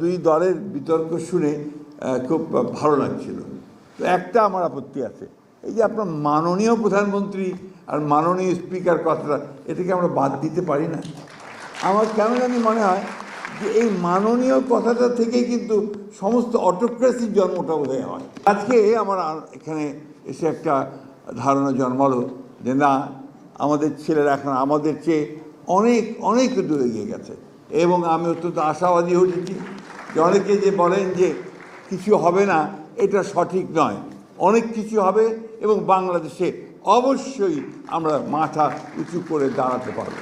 দুই দলের বিতর্ক শুনে খুব ভালো লাগছিল। তো একটা আমার আপত্তি আছে। এই যে আপনার মাননীয় প্রধানমন্ত্রী আর মাননীয় স্পিকার কথাটা এটাকে আমরা বাদ দিতে পারি না। আমার কেন জানি মনে হয় যে এই মাননীয় কথাটা থেকে কিন্তু সমস্ত অটোক্রেসির জন্মটা বোধহয় হয়। আজকে আমার এখানে এসে একটা ধারণা জন্মালো যে না, আমাদের ছেলেরা এখন আমাদের চেয়ে অনেক অনেক দূরে এগিয়ে গেছে। এবং আমি অত্যন্ত আশাবাদী হয়ে উঠেছি যে অনেকে যে বলেন যে কিছু হবে না, এটা সঠিক নয়। অনেক কিছু হবে এবং বাংলাদেশে অবশ্যই আমরা মাথা উঁচু করে দাঁড়াতে পারব।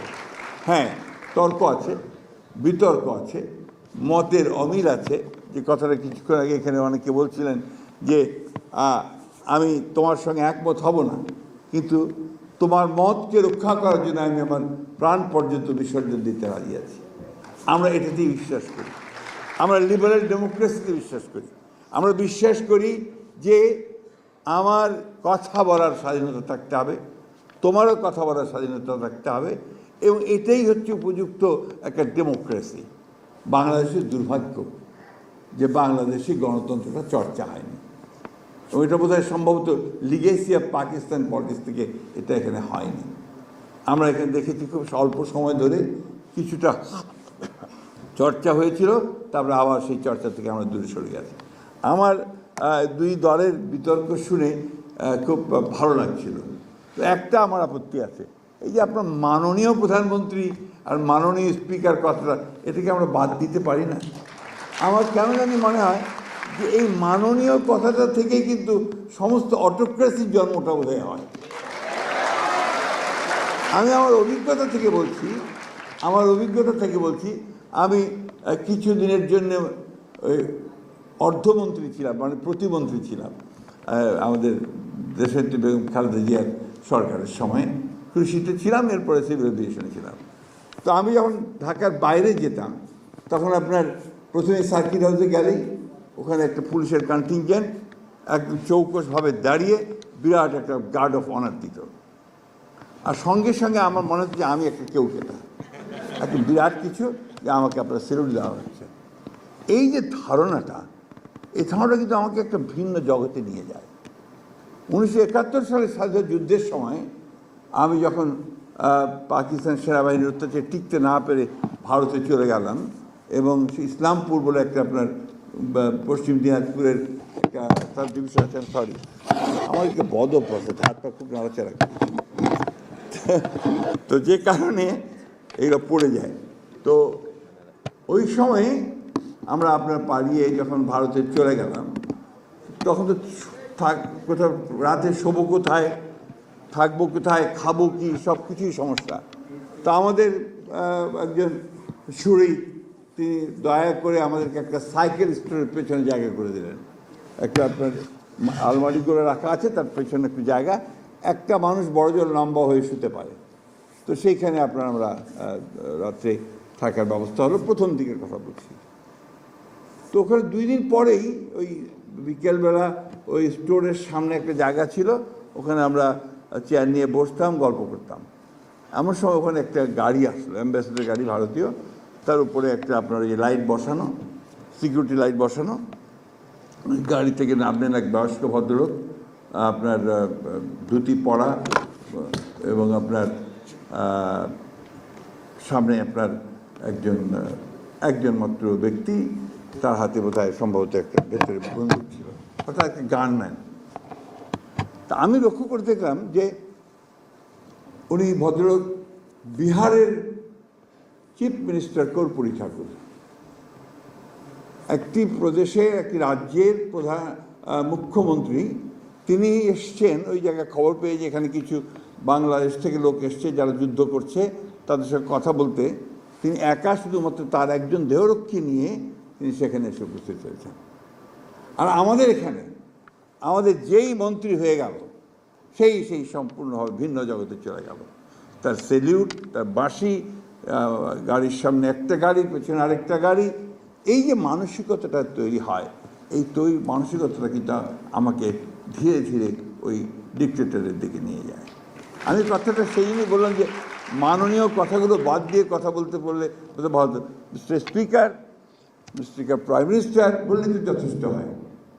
হ্যাঁ তর্ক আছে, বিতর্ক আছে, মতের অমিল আছে। যে কথাটা কিছুক্ষণ আগে এখানে অনেকে বলছিলেন যে আমি তোমার সঙ্গে একমত হব না, কিন্তু তোমার মতকে রক্ষা করার জন্য আমি আমার প্রাণ পর্যন্ত বিসর্জন দিতে রাজি আছি। আমরা এটাতেই বিশ্বাস করি। আমরা লিবারেল ডেমোক্রেসিতে বিশ্বাস করি। আমরা বিশ্বাস করি যে আমার কথা বলার স্বাধীনতা থাকতে হবে, তোমারও কথা বলার স্বাধীনতা থাকতে হবে এবং এটাই হচ্ছে উপযুক্ত একটা ডেমোক্রেসি বাংলাদেশের দুর্ভাগ্য যে বাংলাদেশি গণতন্ত্রটা চর্চা হয়নি। এবং এটা বোধহয় সম্ভবত লিগেসি অফ পাকিস্তান পলিটিক্স থেকে এটা এখানে হয়নি। আমরা এখানে দেখেছি খুব অল্প সময় ধরে কিছুটা চর্চা হয়েছিল, তারপরে আবার সেই চর্চা থেকে আমরা দূরে সরে গেছি। আমার দুই দলের বিতর্ক শুনে খুব ভালো লাগছিল। তো একটা আমার আপত্তি আছে, এই যে আপনার মাননীয় প্রধানমন্ত্রী আর মাননীয় স্পিকার কথাটা এটাকে আমরা বাদ দিতে পারি না। আমার কেন জানি মনে হয় যে এই মাননীয় কথাটা থেকে কিন্তু সমস্ত অটোক্রেসির জন্মটা বোধহয় হয়। আমি আমার অভিজ্ঞতা থেকে বলছি আমার অভিজ্ঞতা থেকে বলছি, আমি কিছু দিনের জন্য ওই অর্ধমন্ত্রী ছিলাম মানে প্রতিমন্ত্রী ছিলাম আমাদের দেশের বেগম খালেদা জিয়ার সরকারের সময়। কৃষিতে ছিলাম, এরপরে সিভিল এভিয়েশনে ছিলাম। তো আমি যখন ঢাকার বাইরে যেতাম, তখন আপনার প্রথমে সার্কিট হাউসে গেলেই ওখানে একটা পুলিশের কন্টিনজেন্ট একদম চৌকসভাবে দাঁড়িয়ে বিরাট একটা গার্ড অফ অনার দিত। আর সঙ্গে সঙ্গে আমার মনে হচ্ছে যে আমি একটা কেউ কেটা একটা বিরাট কিছু যে আমাকে আপনার সেলুট দেওয়া হচ্ছে। এই যে ধারণাটা, এই ধারণাটা কিন্তু আমাকে একটা ভিন্ন জগতে নিয়ে যায়। উনিশশো একাত্তর সালে স্বাধীনতা যুদ্ধের সময় আমি যখন পাকিস্তান সেনাবাহিনীর অত্যাচারে টিকতে না পেরে ভারতে চলে গেলাম এবং ইসলামপুর বলে একটা আপনার পশ্চিম দিনাজপুরের একটা সাব ডিভিশন আছে সরি আমার একটু বদ অভ্যাস আছে হাত পা খুব নাড়াচাড়া তো যে কারণে এগুলো পড়ে যায়। তো ওই সময়ে আমরা আপনার পালিয়ে যখন ভারতে চলে গেলাম, তখন তো থাক, কোথাও রাতে শোবো কোথায়, থাকব কোথায়, খাব কি, সব কিছুই সমস্যা। তা আমাদের একজন সুরি, তিনি দয়া করে আমাদেরকে একটা সাইকেল স্টোরের পেছনে জায়গা করে দিলেন। একটা আপনার আলমারি করে রাখা আছে, তার পেছনে একটু জায়গা। একটা মানুষ বড়জোর লম্বা হয়ে শুতে পারে। তো সেইখানে আপনার আমরা রাত্রে থাকার ব্যবস্থা হলো। প্রথম দিকের কথা বলছি। তো ওখানে দুই দিন পরেই ওই বিকেলবেলা ওই স্টোরের সামনে একটা জায়গা ছিল। ওখানে আমরা চেয়ার নিয়ে বসতাম, গল্প করতাম। এমন সময় ওখানে একটা গাড়ি আসলো, অ্যাম্বাসেডার গাড়ি ভারতীয়। তার উপরে একটা আপনার এই লাইট বসানো, সিকিউরিটি লাইট বসানো। গাড়ি থেকে নামলেন এক বয়স্ক ভদ্রলোক। আপনার ধুতি পরা এবং আপনার সামনে আপনার একজন একজন মাত্র ব্যক্তি, তার হাতে বোধহয় সম্ভবত একটা ভেতরে বন্দুক ছিল, অর্থাৎ একটা গান ম্যান তা আমি লক্ষ্য করে দেখলাম যে উনি ভদ্রলোক বিহারের চিফ মিনিস্টার কর্পূরী ঠাকুর। একটি প্রদেশে, একটি রাজ্যের প্রধান মুখ্যমন্ত্রী, তিনি এসছেন, ওই জায়গায় খবর পেয়ে যে এখানে কিছু বাংলাদেশ থেকে লোক এসছে, যারা যুদ্ধ করছে, তাদের সঙ্গে কথা বলতে। তিনি একা শুধুমাত্র তার একজন দেহরক্ষী নিয়ে তিনি সেখানে এসে উপস্থিত হয়েছেন। আর আমাদের এখানে, আমাদের যেই মন্ত্রী হয়ে গেল, সেই সেই সম্পূর্ণভাবে ভিন্ন জগতে চলে গেল। তার সেলিউট, তার বাঁশি গাড়ির সামনে একটা গাড়ি, পেছনে আরেকটা গাড়ি, এই যে মানসিকতাটা তৈরি হয়, এই তৈরি মানসিকতাটা কিন্তু আমাকে ধীরে ধীরে ওই ডিকটেটরের দিকে নিয়ে যায়। আমি কথাটা সেই জন্যই বললাম যে মাননীয় কথাগুলো বাদ দিয়ে কথা বলতে বললে ভালো স্পিকার মিস্টার প্রাইম মিনিস্টার বললে তো যথেষ্ট হয়।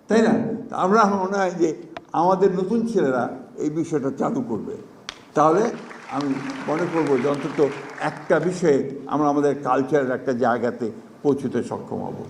তাই না? আমরা মনে হয় যে আমাদের নতুন ছেলেরা এই বিষয়টা চালু করবে। তাহলে আমি মনে করব যে অন্তত একটা বিষয়ে আমরা আমাদের কালচারের একটা জায়গাতে পৌঁছতে সক্ষম হব।